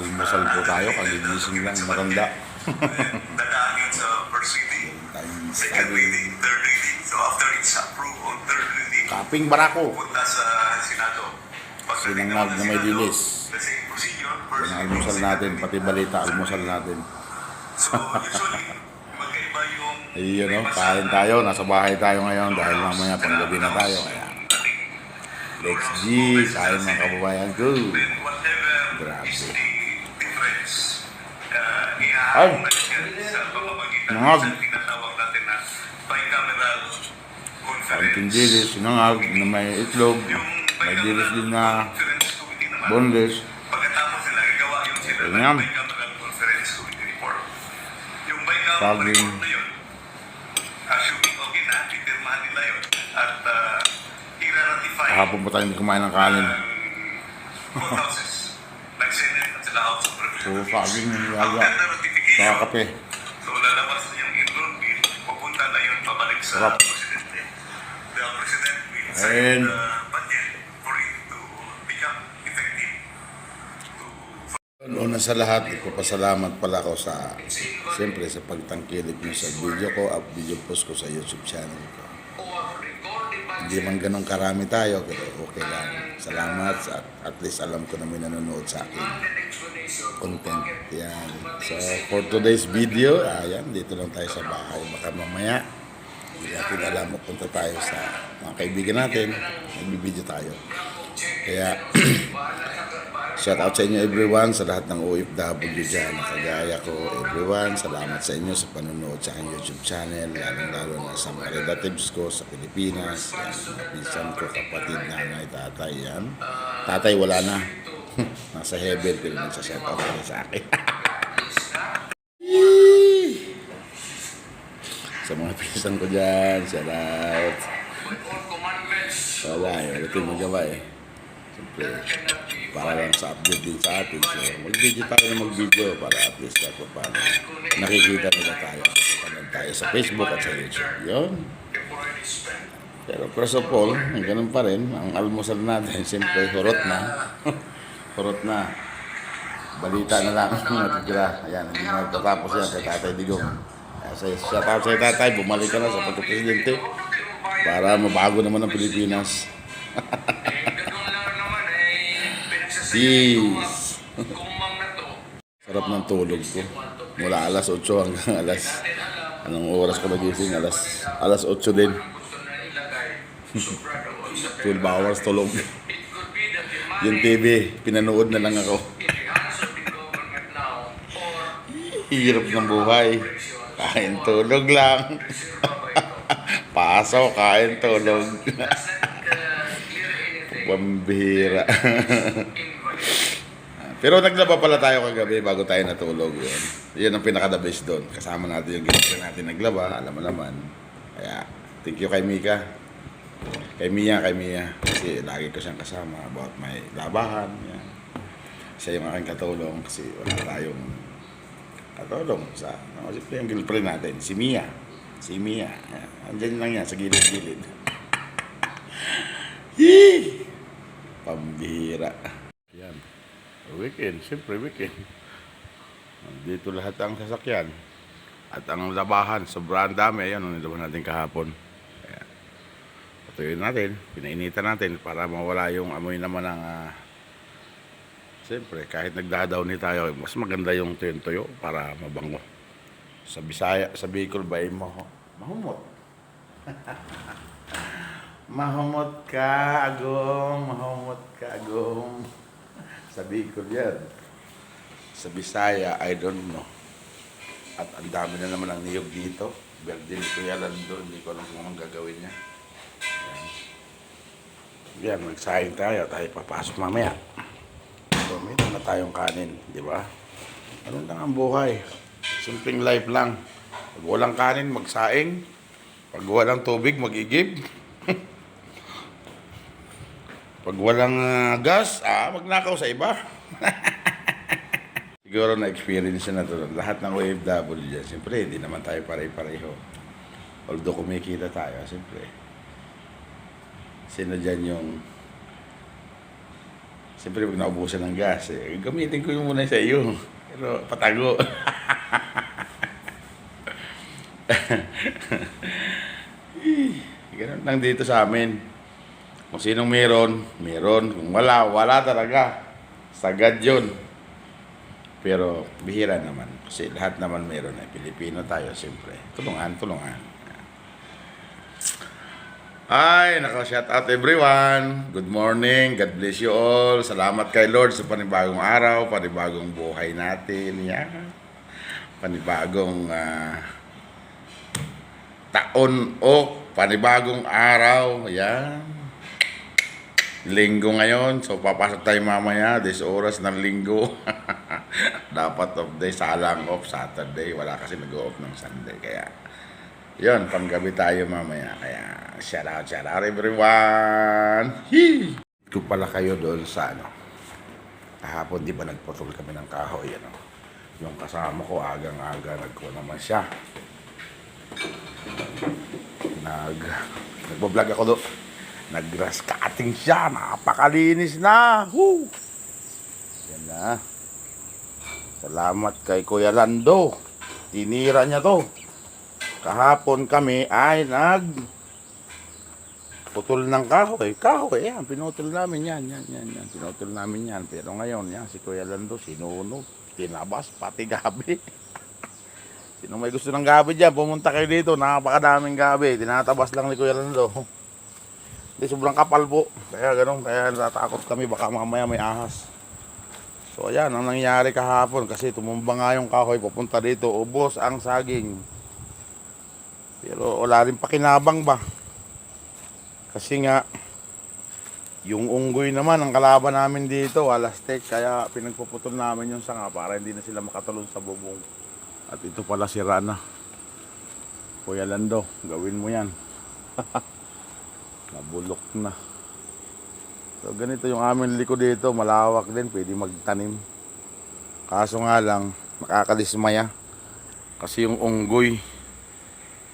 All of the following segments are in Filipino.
almusal po tayo, kagigising lang, matanda. Dadaanin sa first reading, second reading, third reading. So after it's approved on third reading, Kaping barako. punta sa Senado. Pagdating Sinangag na may dilis. Almusal natin, pati balita, almusal natin. So usually, magkaiba yung... No? kain tayo, nasa bahay tayo ngayon dahil mamaya panggabi na tayo. Kaya, let's G, kain mga kababayan ko. Then Grabe. Ay! Nangag. conference. dilis, sinangag na may itlog, may dilis din na boneless. Pagkatapos nila, gagawa yung sila Ayun ng yan. bicameral conference committee report. Yung bicameral Saging. Kahapon pa tayo hindi kumain ng kanin. Representatives. saging yung yaga. After the ratification, Saka kape. So lalabas na yung enroll bill, pupunta na yun pabalik sa Sarap. Presidente. The President will sign the budget for it to become effective. Una sa lahat, ipapasalamat pala ako sa, siyempre sa pagtangkilik nyo sa video ko at video post ko sa YouTube channel ko. Hindi man ganun karami tayo, pero okay lang. Salamat at at least alam ko na may nanonood sa akin content. Yan. So, for today's video, ayan, dito lang tayo sa bahay. Baka mamaya, hindi natin alam, mapunta tayo sa mga kaibigan natin, nagbibideo tayo. Kaya, Shout out sa inyo everyone, sa lahat ng OFW dyan kagaya ko everyone. Salamat sa inyo sa panonood sa aking YouTube channel, lalong-lalo na sa mga relatives ko sa Pilipinas, yan, mga pinsan ko, kapatid, nanay, tatay, yan. Tatay wala na. Nasa heaven, pero nagsashout out sa akin. sa mga pinsan ko dyan, shout out. Wala, eh, wala tayong magawa eh. Siyempre, para lang sa update din sa atin. So, mag-video tayo na mag-video para at least kahit pa paano nakikita nila tayo. Panood tayo sa Facebook at sa YouTube. Yun. Pero first of all, ang ganun pa rin, ang almusal natin, siyempre, hurot na. hurot na. Balita na lang ang natitira. Ayan, hindi na tatapos yan kay Tatay Digong. Kaya sa out sa tatay, bumalik ka na sa pagkapresidente para mabago naman ang Pilipinas. Peace. Sarap ng tulog ko. Mula alas 8 hanggang alas anong oras ko nagising? Alas alas 8 din. 12 hours tulog. Yung TV, pinanood na lang ako. Hirap ng buhay. Kain tulog lang. Pasok, kain tulog. Pambihira. Pero naglaba pala tayo kagabi bago tayo natulog. Yun, yun ang pinaka-the best doon. Kasama natin yung ginagawa natin naglaba. Alam mo naman. Kaya, thank you kay Mika. Kay Mia, kay Mia. Kasi lagi ko siyang kasama about may labahan. Yan. Siya yung aking katulong kasi wala tayong katulong sa ano, siyempre yung girlfriend natin, si Mia. Si Mia. Yan. Andyan lang yan sa gilid-gilid. Yee! Pambihira. Yan. Weekend, siyempre weekend. Dito lahat ang sasakyan. At ang labahan, sobrang dami. Ayan, ang nilaban natin kahapon. Ayan. Patuloy natin, pinainitan natin para mawala yung amoy naman ng... ah, siyempre, kahit nagdadaw ni tayo, mas maganda yung tuyo para mabango. Sa Bisaya, sa Bicol ba, maho, mahumot. mahumot ka, agong. Mahumot ka, agong. Sa Bicol yan. Sa Bisaya, I don't know. At ang dami na naman ang niyog dito. Birthday ni Kuya Lando, hindi ko alam kung anong gagawin niya. Yan, Yan magsayang tayo. Tayo papasok mamaya. So, meron na tayong kanin, di ba? Ano lang ang buhay. Simpleng life lang. Pag walang kanin, magsaing. Pag walang tubig, mag-igib. Pag walang ah, gas, ah, magnakaw sa iba. Siguro na-experience na to. Lahat ng OFW dyan. Siyempre, hindi naman tayo pare-pareho. Although kumikita tayo, siyempre. Sino dyan yung Siyempre, pag naubusan ng gas, eh, gamitin ko yung muna sa iyo. Pero patago. Ganun lang dito sa amin. Kung sinong meron, meron. Kung wala, wala talaga. Sagad yun. Pero bihira naman. Kasi lahat naman meron. Eh. Pilipino tayo, siyempre. Tulungan, tulungan. Ay, naka shout out everyone. Good morning. God bless you all. Salamat kay Lord sa panibagong araw, panibagong buhay natin. Yan. Panibagong ah, taon o panibagong araw. Yan. Linggo ngayon. So, papasok tayo mamaya. This oras ng linggo. Dapat of day, salang off Saturday. Wala kasi nag-off ng Sunday. Kaya, yon panggabi tayo mamaya. Kaya, shout out, shout out everyone. Hee! Kung pala kayo doon sa ano, kahapon di ba nagputol kami ng kahoy, ano? Yung kasama ko, agang-aga, nagko naman siya. Nag, nagbablog ako doon. Nag-grass siya, napakalinis na. Woo! Yan na. Salamat kay Kuya Lando. Tinira niya to. Kahapon kami ay nag putol ng kahoy. Kahoy, yan. Pinutol namin yan. Yan, yan, yan. Pinutol namin yan. Pero ngayon, yan, si Kuya Lando, sinunog. Tinabas, pati gabi. Sino may gusto ng gabi dyan, pumunta kayo dito. Napakadaming gabi. Tinatabas lang ni Kuya Lando. Hindi, sobrang kapal po. Kaya ganun, kaya natakot kami. Baka mamaya may ahas. So ayan, ang nangyari kahapon kasi tumumba nga yung kahoy papunta dito, ubos ang saging. Pero wala rin pakinabang ba? Kasi nga, yung unggoy naman, ang kalaban namin dito, alastek, kaya pinagpuputol namin yung sanga para hindi na sila makatulong sa bubong. At ito pala si Rana. Kuya Lando, gawin mo yan. Nabulok na. So ganito yung aming liko dito, malawak din, pwede magtanim. Kaso nga lang, nakakalismaya. Kasi yung unggoy,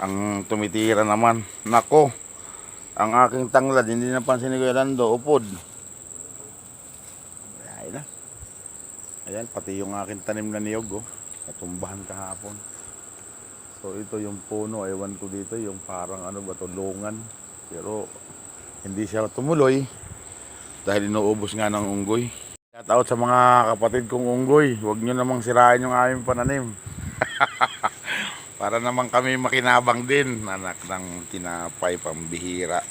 ang tumitira naman. Nako, ang aking tanglad, hindi napansin ni Kuya Lando, upod. Ayan na. Ayan, pati yung aking tanim na niyog, oh. Natumbahan kahapon. So ito yung puno, ewan ko dito, yung parang ano ba, tulungan. Pero hindi siya tumuloy dahil inuubos nga ng unggoy. Shout out sa mga kapatid kong unggoy, huwag nyo namang sirain yung aming pananim. Para naman kami makinabang din, anak ng tinapay pambihira.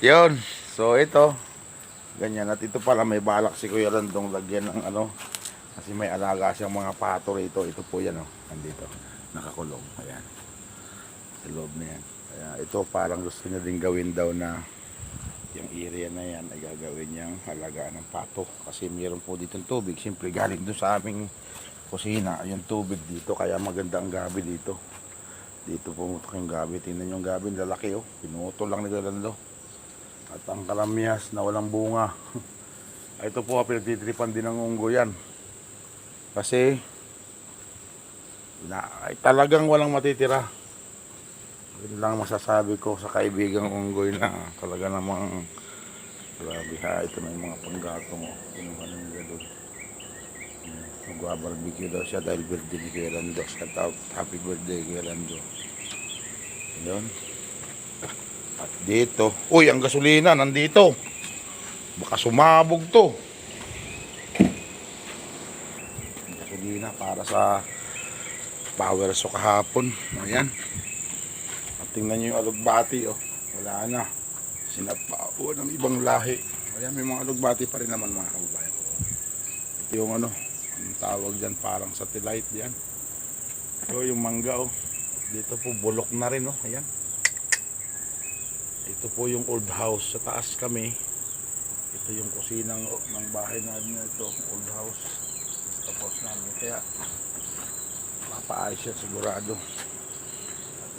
Yun, so ito, ganyan. At ito pala may balak si Kuya Landong lagyan ng ano, kasi may alaga siyang mga pato rito. Ito po yan, oh, nandito, nakakulong. Ayan, sa loob na yan. Kaya ito parang gusto niya din gawin daw na yung area na yan ay gagawin niyang halagaan ng pato. Kasi mayroon po dito tubig siyempre galing doon sa aming kusina yung tubig dito. Kaya maganda ang gabi dito. Dito pumutok yung gabi. Tingnan yung gabi lalaki oh. Pinutol lang ni Galando at ang kalamyas na walang bunga. Ito po pinagtitripan din ng unggo yan. Kasi na, ay, talagang walang matitira yun lang masasabi ko sa kaibigang unggoy na talaga namang grabe ha ito na yung mga panggatong oh. kinuha na nila doon Magwa-barbecue daw siya dahil birthday ni Kuya Lando. Shout out, happy birthday Kuya Lando. Yun. At dito, uy, ang gasolina nandito. Baka sumabog to. Gasolina para sa power so kahapon. Ayan. Tingnan nyo yung alugbati, oh. Wala na. Sinapao ng ibang lahi. Ayan, may mga alugbati pa rin naman mga kababayan. Ito yung ano, ang tawag dyan parang satellite yan. Ito yung mangga, oh. Dito po, bulok na rin, oh. Ayan. Ito po yung old house. Sa taas kami. Ito yung kusinang oh, ng bahay namin ito. Old house. Tapos namin. Kaya, mapaayos yan sigurado.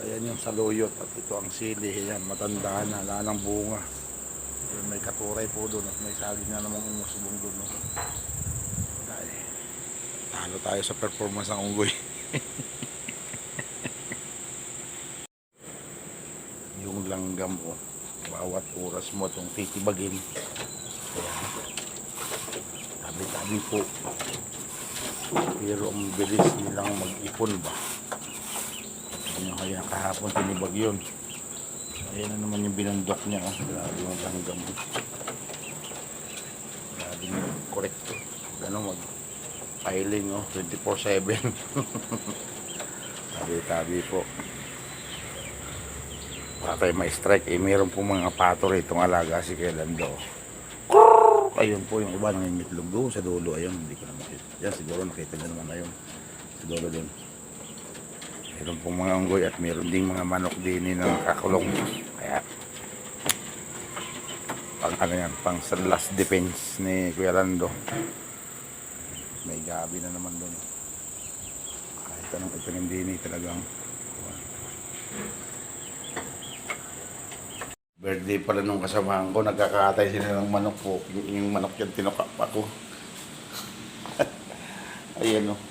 Ayan yung saluyot at ito ang sili. Ayan, matanda na, wala ng bunga. Ayan, may katuray po doon at may saging na namang umusubong doon. No? Dahil, talo tayo sa performance ng unggoy. yung langgam o bawat oras mo itong titibagin. Ayan. din po. Pero ang bilis nilang mag-ipon ba? Ano kaya kahapon tinibag yun. Ayan na naman yung binundok niya. Oh. Grabe yung langgam. Grabe yung correct. Ano mag piling oh. 24-7. Tabi-tabi po. Baka tayo ma-strike. Eh, meron po mga pato rito alaga si Kelando. Ayun po yung iba nangingitlog doon sa dulo. Ayun, hindi ko na makita. Yan, siguro nakita nyo naman ayun. Sa dulo doon. Meron pong mga unggoy at meron ding mga manok din na nakakulong. Kaya, pang ano yan, pang sa last defense ni Kuya Lando. May gabi na naman doon. Kahit anong itanim din eh, talagang Birthday pala nung kasamahan ko, nagkakatay sila ng manok po. Yung, manok yan, tinukap ako. Ayan o.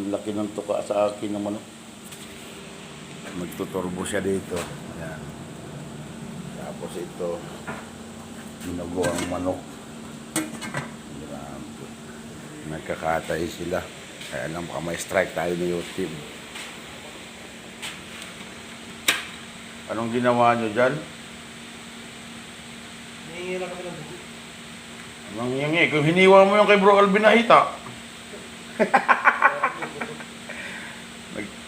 Ang laki ng tuka sa akin ng manok. Magtuturbo siya dito. Ayan. Tapos ito, binugo ang manok. Grabe. Nagkakatay sila. Kaya lang baka may strike tayo ni YouTube. Anong ginawa nyo dyan? Nangingira kami ng buko. Anong yangi? Kung hiniwa mo yung kay Bro Alvin Nahita.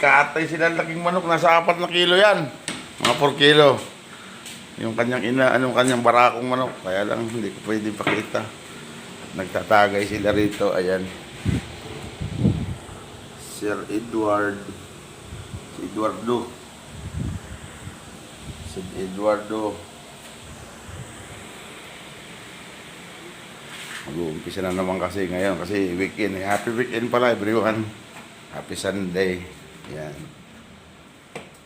Nagkatay sila ng laking manok. Nasa apat na kilo yan. Mga 4 kilo. Yung kanyang ina, anong kanyang barakong manok. Kaya lang hindi ko pwede pakita. Nagtatagay sila rito. Ayan. Sir Edward. Si Eduardo. Si Eduardo. Mag-uumpisa na naman kasi ngayon kasi weekend. Happy weekend pala everyone. Happy Sunday. Yan.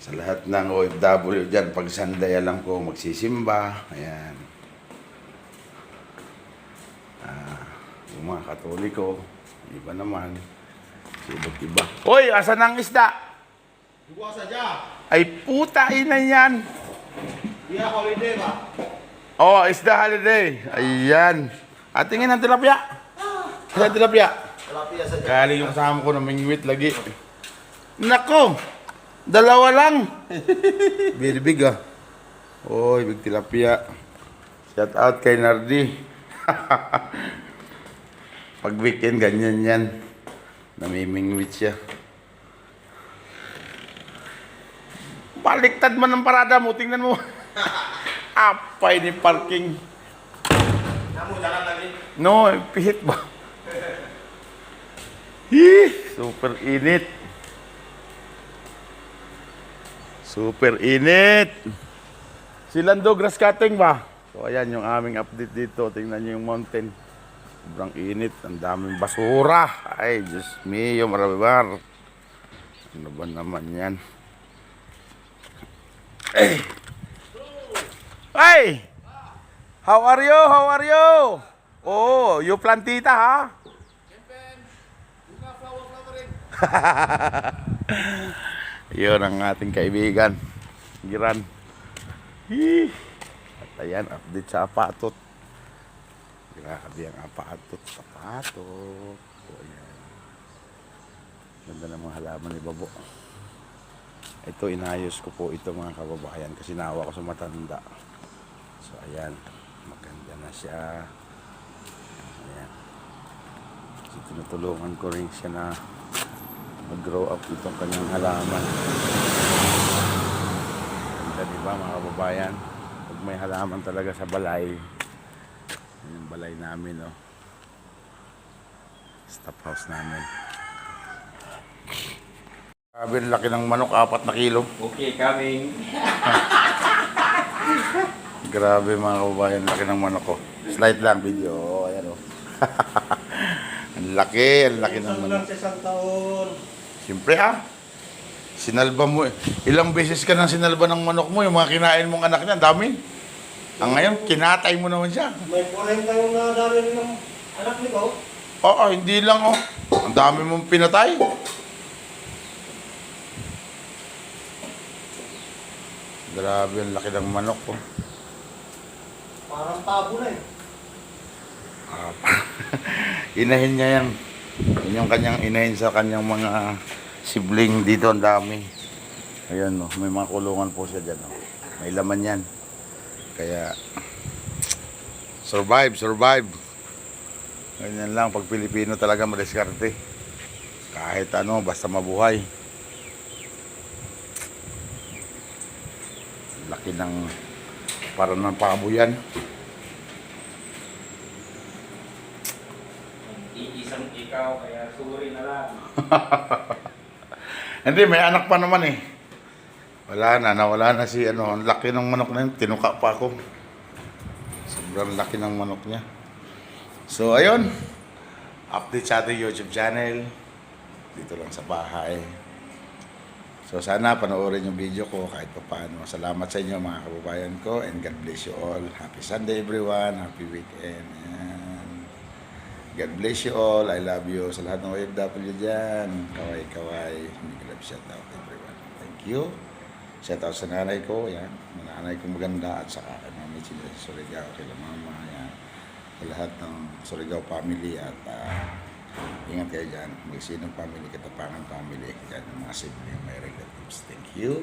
Sa lahat ng OFW dyan, pag Sunday lang po magsisimba. Ayan. Ah, yung mga katoliko, iba naman. Iba't iba. Hoy, asan ang isda? Buko sa dya. Ay puta ina yan. Ako holiday ba? Oh, isda holiday. Ayan. At tingin ng tilapia. Ayan tilapia. Tilapia sa. Kali yung kasama ko na mingwit lagi. Nako! Dalawa lang. Very big ah. Oy, big tilapia. Shout out kay Nardi. Pag weekend, ganyan yan. Namimingwit siya. Baliktad man ang parada mo. Tingnan mo. Apay ni parking. No, pihit ba? Hih, super init. Super init. Si Lando grass cutting ba? So ayan yung aming update dito. Tingnan niyo yung mountain. Sobrang init. Ang daming basura. Ay, Diyos mio, marabibar. Ano ba naman yan? Ay! Ay! How are you? How are you? Oh, you plantita ha? Yun ang ating kaibigan. Giran. Hii. At ayan, update sa apatot. Grabe ang apatot. Apatot. O, ayan. Ganda ng mga halaman ni Babo. Ito, inayos ko po ito mga kababayan kasi nawa ko sa matanda. So, ayan. Maganda na siya. Ayan. So, tinutulungan ko rin siya na mag-grow up itong kanyang halaman. Ganda, di ba mga kababayan? Pag may halaman talaga sa balay, yun yung balay namin, no? Stop house namin. Sabi, laki ng manok, apat na kilo. Okay, coming. Grabe mga kababayan, laki ng manok ko. Slide lang video. Oh, ayan oh. ang laki, ang laki ng Isang manok. lang sa isang taon. Siyempre ah. Sinalba mo eh. Ilang beses ka nang sinalba ng manok mo, yung mga kinain mong anak niya, ang dami. Ang ngayon, kinatay mo naman siya. May 40 yung nadali ng anak ni ko. Oo, hindi lang oh. Ang dami mong pinatay. Grabe, ang laki ng manok ko. Parang tabo na eh. Ah, inahin niya yan. Yun yung kanyang inahin sa kanyang mga sibling dito ang dami. Ayan no, may mga kulungan po siya dyan. No. May laman yan. Kaya survive, survive. Ganyan lang pag Pilipino talaga madiskarte. Kahit ano, basta mabuhay. Laki ng parang ng pabo yan. Iisang ikaw, kaya suri na lang. Hindi, may anak pa naman eh. Wala na, nawala na si ano, ang laki ng manok na yun, tinuka pa ako. Sobrang laki ng manok niya. So, ayun. Update sa ating YouTube channel. Dito lang sa bahay. So, sana panoorin yung video ko kahit pa paano. Salamat sa inyo mga kababayan ko and God bless you all. Happy Sunday everyone. Happy weekend. And God bless you all. I love you. Sa lahat ng OFW dyan. Kaway, kaway. Big love shout out everyone. Thank you. Shout out sa nanay ko. Yan. Nanay ko maganda. At saka kay Mami Chile sa Surigao. Kay Mama. Yan. Sa lahat ng Surigao family. At ah, ingat kayo dyan. Magsinong family. Katapangan family. Yan mga sibling. My relatives. Thank you.